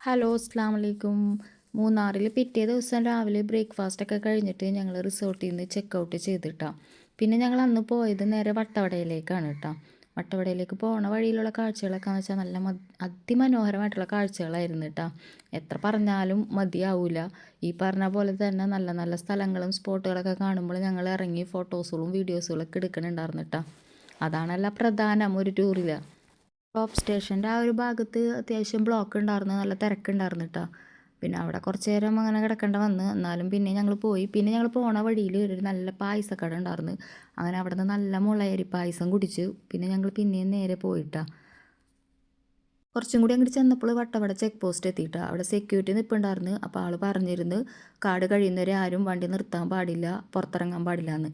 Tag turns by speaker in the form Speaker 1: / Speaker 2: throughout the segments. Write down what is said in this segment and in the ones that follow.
Speaker 1: Hello അസ്സാം വലൈക്കും മൂന്നാറിൽ പിറ്റേ ദിവസം രാവിലെ ബ്രേക്ക്ഫാസ്റ്റ് ഒക്കെ കഴിഞ്ഞിട്ട് ഞങ്ങൾ റിസോർട്ടിൽ നിന്ന് ചെക്ക് ഔട്ട് ചെയ്തിട്ടാ. പിന്നെ ഞങ്ങൾ അന്ന് പോയത് നേരെ വട്ടവടയിലേക്കാണ് കേട്ടോ വട്ടവടയിലേക്ക് പോണ വഴിയിലുള്ള കാഴ്ചകളൊക്കെ എന്ന് വെച്ചാൽ നല്ല അതിമനോഹരമായിട്ടുള്ള കാഴ്ചകളായിരുന്നു കേട്ടോ എത്ര പറഞ്ഞാലും മതിയാവില്ല ഈ പറഞ്ഞ പോലെ തന്നെ നല്ല നല്ല സ്ഥലങ്ങളും സ്പോട്ടുകളൊക്കെ കാണുമ്പോൾ ഞങ്ങൾ ഇറങ്ങി ഫോട്ടോസുകളും വീഡിയോസുകളൊക്കെ എടുക്കണുണ്ടായിരുന്നു കേട്ടോ അതാണല്ല പ്രധാനം ഒരു ടൂറിൽ ടോപ്പ് സ്റ്റേഷന്റെ ആ ഒരു ഭാഗത്ത് അത്യാവശ്യം ബ്ലോക്ക് ഉണ്ടായിരുന്നു നല്ല തിരക്കുണ്ടായിരുന്നു കേട്ടോ പിന്നെ അവിടെ കുറച്ച് നേരം അങ്ങനെ കിടക്കേണ്ട വന്ന് എന്നാലും പിന്നെ ഞങ്ങൾ പോയി. പിന്നെ ഞങ്ങൾ പോണ വഴിയിൽ ഒരു നല്ല പായസക്കട ഉണ്ടായിരുന്നു. അങ്ങനെ അവിടെ നിന്ന് നല്ല മുളയരി പായസം കുടിച്ചു. പിന്നെ ഞങ്ങൾ പിന്നെയും നേരെ പോയിട്ടാ കുറച്ചും കൂടി അങ്ങോട്ട് ചെന്നപ്പോൾ വട്ടവട ചെക്ക് പോസ്റ്റ് എത്തിയിട്ടാ അവിടെ സെക്യൂരിറ്റി നിൽപ്പുണ്ടായിരുന്നു അപ്പോൾ ആൾ പറഞ്ഞിരുന്നു കാട് കഴിയുന്നവരെ ആരും വണ്ടി നിർത്താൻ പാടില്ല പുറത്തിറങ്ങാൻ പാടില്ല എന്ന്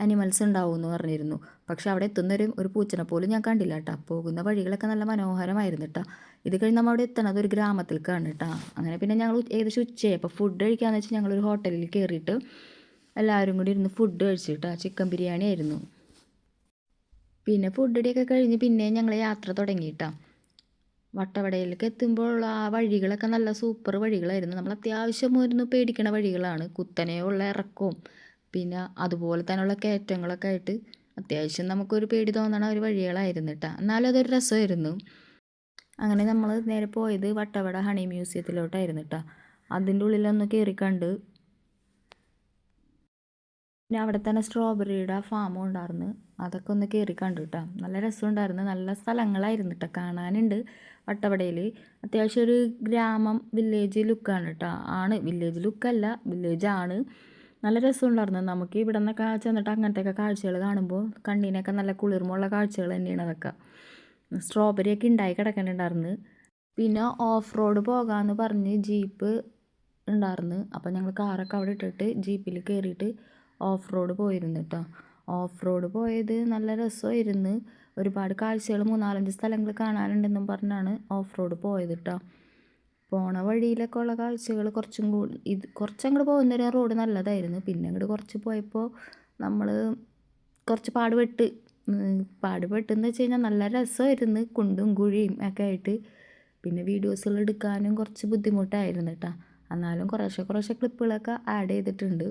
Speaker 1: അനിമൽസ് ഉണ്ടാവും എന്ന് പറഞ്ഞിരുന്നു. പക്ഷെ അവിടെ എത്തുന്നൊരു ഒരു പൂച്ചനെ പോലും ഞാൻ കണ്ടില്ല കേട്ടോ. പോകുന്ന വഴികളൊക്കെ നല്ല മനോഹരമായിരുന്നു കേട്ടോ. ഇത് കഴിഞ്ഞ് നമ്മൾ അവിടെ എത്തണത് ഒരു ഗ്രാമത്തിലേക്കാണ് കേട്ടോ. അങ്ങനെ പിന്നെ ഞങ്ങൾ ഏകദേശം ഉച്ചയായി. അപ്പോൾ ഫുഡ് കഴിക്കാമെന്ന് വെച്ചാൽ ഒരു ഹോട്ടലിൽ കയറിയിട്ട് എല്ലാവരും കൂടി ഇരുന്ന് ഫുഡ് കഴിച്ചു കേട്ടോ. ചിക്കൻ ബിരിയാണി ആയിരുന്നു. പിന്നെ ഫുഡ് കഴിഞ്ഞ് പിന്നെ ഞങ്ങൾ യാത്ര തുടങ്ങിയിട്ടാ വട്ടവടയിലേക്ക് എത്തുമ്പോൾ ആ വഴികളൊക്കെ നല്ല സൂപ്പർ വഴികളായിരുന്നു. നമ്മൾ അത്യാവശ്യം ഒരു പേടിക്കണ വഴികളാണ്. കുത്തനെയുള്ള ഇറക്കവും പിന്നെ അതുപോലെ തന്നെയുള്ള കയറ്റങ്ങളൊക്കെ ആയിട്ട് അത്യാവശ്യം നമുക്കൊരു പേടി തോന്നണ ഒരു വഴികളായിരുന്നു കേട്ടോ എന്നാലും അതൊരു രസമായിരുന്നു. അങ്ങനെ നമ്മൾ നേരെ പോയത് വട്ടവട ഹണി മ്യൂസിയത്തിലോട്ടായിരുന്നു കേട്ടോ അതിന്റെ ഉള്ളിലൊന്ന് കയറി കണ്ട് പിന്നെ അവിടെ തന്നെ സ്ട്രോബെറിയുടെ ഫാമും ഉണ്ടായിരുന്നു അതൊക്കെ ഒന്ന് കയറി കണ്ടു കേട്ടോ നല്ല രസമുണ്ടായിരുന്നു. നല്ല സ്ഥലങ്ങളായിരുന്നു കേട്ടോ കാണാനുണ്ട് വട്ടവടയിൽ അത്യാവശ്യം ഒരു ഗ്രാമം വില്ലേജ് ലുക്കാണ് കേട്ടോ ആണ്. വില്ലേജ് ലുക്കല്ല വില്ലേജ് ആണ് നല്ല രസമുണ്ടായിരുന്നു. നമുക്ക് ഇവിടെ നിന്നൊക്കെ ചെന്നിട്ട് അങ്ങനത്തെയൊക്കെ കാഴ്ചകൾ കാണുമ്പോൾ കണ്ണിനൊക്കെ നല്ല കുളിർമുള്ള കാഴ്ചകൾ തന്നെയാണ് അതൊക്കെ. സ്ട്രോബെറി ഒക്കെ ഉണ്ടായി കിടക്കുന്നുണ്ടായിരുന്നു പിന്നെ ഓഫ് റോഡ് പോകാമെന്ന് പറഞ്ഞ് ജീപ്പ് ഉണ്ടായിരുന്നു. അപ്പോൾ ഞങ്ങൾ കാറൊക്കെ അവിടെ ഇട്ടിട്ട് ജീപ്പിൽ കയറിയിട്ട് ഓഫ് റോഡ് പോയിരുന്നു കേട്ടോ ഓഫ് റോഡ് പോയത് നല്ല രസമായിരുന്നു. ഒരുപാട് കാഴ്ചകൾ മൂന്നാലഞ്ച് സ്ഥലങ്ങൾ കാണാനുണ്ടെന്നും പറഞ്ഞാണ് ഓഫ് റോഡ് പോയത് കേട്ടോ പോണ വഴിയിലൊക്കെ ഉള്ള കാഴ്ചകൾ കുറച്ചും കൂടി ഇത് കുറച്ചങ്ങോട്ട് പോകുന്നൊരു റോഡ് നല്ലതായിരുന്നു. പിന്നെ അങ്ങോട്ട് കുറച്ച് പോയപ്പോൾ നമ്മൾ കുറച്ച് പാടുപെട്ട് പാടുപെട്ടെന്ന് വെച്ച് കഴിഞ്ഞാൽ നല്ല രസമായിരുന്നു. കുണ്ടും കുഴിയും ഒക്കെ ആയിട്ട്. പിന്നെ വീഡിയോസുകൾ എടുക്കാനും കുറച്ച് ബുദ്ധിമുട്ടായിരുന്നു കേട്ടോ എന്നാലും കുറേശ്ശെ കുറേശ്ശെ ക്ലിപ്പുകളൊക്കെ ആഡ് ചെയ്തിട്ടുണ്ട്.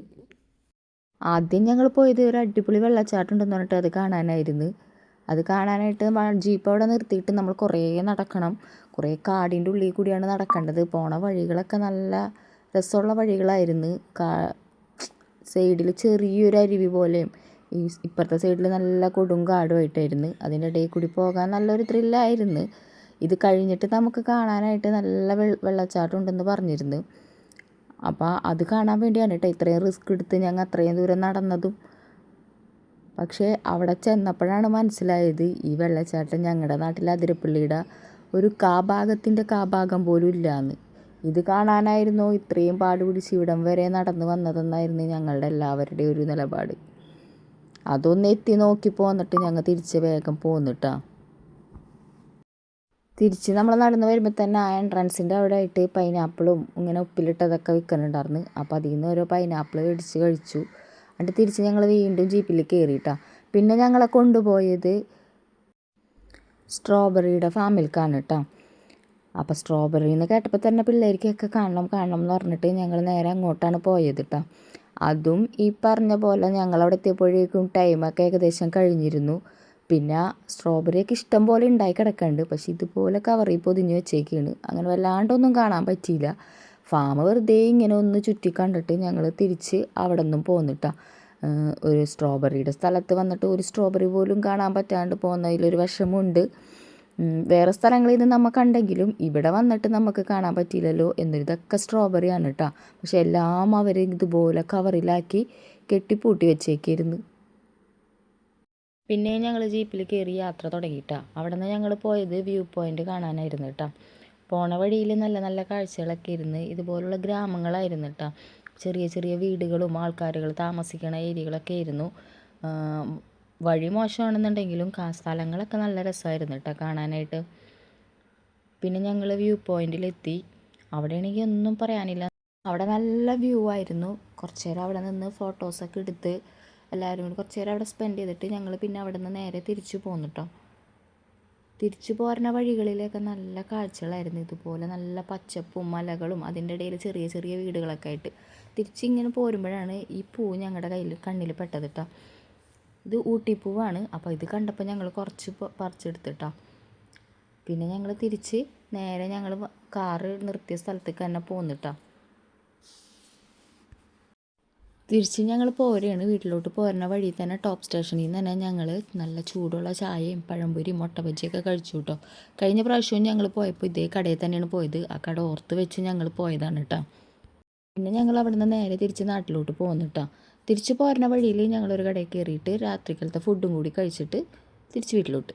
Speaker 1: ആദ്യം ഞങ്ങൾ പോയത് ഒരു അടിപൊളി വെള്ളച്ചാട്ടം ഉണ്ടെന്ന് പറഞ്ഞിട്ട് അത് കാണാനായിരുന്നു. അത് കാണാനായിട്ട് ജീപ്പ് അവിടെ നിർത്തിയിട്ട് നമ്മൾ കുറേ നടക്കണം. കുറേ കാടിന്റെ ഉള്ളിൽ കൂടിയാണ് നടക്കേണ്ടത്. പോണ വഴികളൊക്കെ നല്ല രസമുള്ള വഴികളായിരുന്നു. കാ സൈഡിൽ ചെറിയൊരു അരുവി പോലെയും ഈ ഇപ്പുറത്തെ സൈഡിൽ നല്ല കൊടും കാടുമായിട്ടായിരുന്നു. അതിന്റെ ഇടയിൽ കൂടി പോകാൻ നല്ലൊരു ത്രില്ലായിരുന്നു. ഇത് കഴിഞ്ഞിട്ട് നമുക്ക് കാണാനായിട്ട് നല്ല വെള്ളച്ചാട്ടം ഉണ്ടെന്ന് പറഞ്ഞിരുന്നു. അപ്പോൾ അത് കാണാൻ വേണ്ടിയാണ് കേട്ടോ ഇത്രയും റിസ്ക് എടുത്ത് ഞങ്ങൾ അത്രയും ദൂരം നടന്നതും പക്ഷേ അവിടെ ചെന്നപ്പോഴാണ് മനസ്സിലായത് ഈ വെള്ളച്ചാട്ടം ഞങ്ങളുടെ നാട്ടിലെ അതിരപ്പള്ളിയുടെ ഒരു കാഭാഗത്തിന്റെ കാഭാഗം പോലും ഇല്ലയെന്ന് ഇത് കാണാനായിരുന്നു ഇത്രയും പാട് പിടിച്ച് ഇവിടം വരെ നടന്നു വന്നതെന്നായിരുന്നു ഞങ്ങളുടെ എല്ലാവരുടെയും ഒരു നിലപാട്. അതൊന്ന് എത്തി നോക്കി പോന്നിട്ട് ഞങ്ങൾ തിരിച്ച് വേഗം പോന്നിട്ടാ. തിരിച്ച് നമ്മൾ നടന്നു വരുമ്പോൾ തന്നെ ആ എൻട്രൻസിന്റെ അവിടെ ആയിട്ട് പൈനാപ്പിളും ഇങ്ങനെ ഉപ്പിലിട്ടതൊക്കെ വിൽക്കുന്നുണ്ടായിരുന്നു അപ്പോൾ അതിൽ നിന്ന് ഓരോ പൈനാപ്പിൾ മേടിച്ച് കഴിച്ചു. എന്നിട്ട് തിരിച്ച് ഞങ്ങൾ വീണ്ടും ജീപ്പിൽ കയറിയിട്ടാ പിന്നെ ഞങ്ങളെ കൊണ്ടുപോയത് സ്ട്രോബെറിയുടെ ഫാമിൽക്കാണ് കേട്ടോ അപ്പോൾ സ്ട്രോബെറി എന്ന് കേട്ടപ്പോൾ തന്നെ പിള്ളേർക്കൊക്കെ കാണണം കാണണം എന്ന് പറഞ്ഞിട്ട് ഞങ്ങൾ നേരെ അങ്ങോട്ടാണ് പോയത് കേട്ടോ അതും ഈ പറഞ്ഞ പോലെ ഞങ്ങളവിടെ എത്തിയപ്പോഴേക്കും ടൈമൊക്കെ ഏകദേശം കഴിഞ്ഞിരുന്നു. പിന്നെ സ്ട്രോബെറിയൊക്കെ ഇഷ്ടം പോലെ ഉണ്ടായി കിടക്കുന്നുണ്ട് പക്ഷേ ഇതുപോലെ കവറിൽ പൊതിഞ്ഞ് വെച്ചേക്കാണ്. അങ്ങനെ വല്ലാണ്ടൊന്നും കാണാൻ പറ്റിയില്ല. ഫാം വെറുതെ ഇങ്ങനെ ഒന്ന് ചുറ്റി കണ്ടിട്ട് ഞങ്ങൾ തിരിച്ച് അവിടെ നിന്നും പോന്നിട്ടാ ഒരു സ്ട്രോബെറിയുടെ സ്ഥലത്ത് വന്നിട്ട് ഒരു സ്ട്രോബെറി പോലും കാണാൻ പറ്റാണ്ട് പോകുന്നതിലൊരു വിഷമമുണ്ട്. വേറെ സ്ഥലങ്ങളിൽ നിന്ന് നമ്മൾ കണ്ടെങ്കിലും ഇവിടെ വന്നിട്ട് നമുക്ക് കാണാൻ പറ്റിയില്ലല്ലോ എന്നൊരിതൊക്കെ സ്ട്രോബെറിയാണ് കേട്ടോ പക്ഷെ എല്ലാം അവർ ഇതുപോലെ കവറിലാക്കി കെട്ടിപ്പൂട്ടി വെച്ചേക്കായിരുന്നു പിന്നെ ഞങ്ങൾ ജീപ്പിൽ കയറി യാത്ര തുടങ്ങിയിട്ടാണ് അവിടെ നിന്ന് ഞങ്ങൾ പോയത് വ്യൂ പോയിന്റ് കാണാനായിരുന്നു കേട്ടോ പോണ വഴിയിൽ നല്ല നല്ല കാഴ്ചകളൊക്കെ ഇരുന്ന് ഇതുപോലുള്ള ഗ്രാമങ്ങളായിരുന്നു കേട്ടോ ചെറിയ ചെറിയ വീടുകളും ആൾക്കാരുകൾ താമസിക്കുന്ന ഏരിയകളൊക്കെ ആയിരുന്നു. വഴി മോശമാണെന്നുണ്ടെങ്കിലും കാ സ്ഥലങ്ങളൊക്കെ നല്ല രസമായിരുന്നു കേട്ടോ കാണാനായിട്ട്. പിന്നെ ഞങ്ങൾ വ്യൂ പോയിന്റിലെത്തി. അവിടെയാണെങ്കിൽ ഒന്നും പറയാനില്ല. അവിടെ നല്ല വ്യൂ ആയിരുന്നു. കുറച്ച് നേരം അവിടെ നിന്ന് ഫോട്ടോസൊക്കെ എടുത്ത് എല്ലാവരും കൂടി കുറച്ച് നേരം അവിടെ സ്പെൻഡ് ചെയ്തിട്ട് ഞങ്ങൾ പിന്നെ അവിടെ നിന്ന് നേരെ തിരിച്ചു പോന്നു കേട്ടോ തിരിച്ചു പോരുന്ന വഴികളിലൊക്കെ നല്ല കാഴ്ചകളായിരുന്നു. ഇതുപോലെ നല്ല പച്ചപ്പും മലകളും അതിന്റെ ഇടയിൽ ചെറിയ ചെറിയ വീടുകളൊക്കെ ആയിട്ട് തിരിച്ചിങ്ങനെ പോരുമ്പോഴാണ് ഈ പൂ ഞങ്ങളുടെ കയ്യിൽ കണ്ണിൽ പെട്ടത് കേട്ടോ ഇത് ഊട്ടിപ്പൂവാണ്. അപ്പോൾ ഇത് കണ്ടപ്പോൾ ഞങ്ങൾ കുറച്ച് പറിച്ചെടുത്തിട്ടോ പിന്നെ ഞങ്ങൾ തിരിച്ച് നേരെ ഞങ്ങൾ കാറ് നിർത്തിയ സ്ഥലത്തേക്ക് തന്നെ പോന്നിട്ടോ തിരിച്ച് ഞങ്ങൾ പോരുകയാണ് വീട്ടിലോട്ട് പോരുന്ന വഴി തന്നെ ടോപ്പ് സ്റ്റേഷനിൽ നിന്ന് തന്നെ ഞങ്ങൾ നല്ല ചൂടുള്ള ചായയും പഴംപൊരിയും മുട്ട കഴിച്ചു കേട്ടോ കഴിഞ്ഞ പ്രാവശ്യവും ഞങ്ങൾ പോയപ്പോൾ ഇതേ കടയിൽ തന്നെയാണ് പോയത്. ആ കട ഓർത്ത് വെച്ച് ഞങ്ങൾ പോയതാണ് കേട്ടോ പിന്നെ ഞങ്ങൾ അവിടുന്ന് നേരെ തിരിച്ച് നാട്ടിലോട്ട് പോന്നിട്ടോ. തിരിച്ച് പോരുന്ന വഴിയിൽ ഞങ്ങളൊരു കടയിൽ കയറിയിട്ട് രാത്രിക്കലത്തെ ഫുഡും കൂടി കഴിച്ചിട്ട് തിരിച്ച് വീട്ടിലോട്ട്.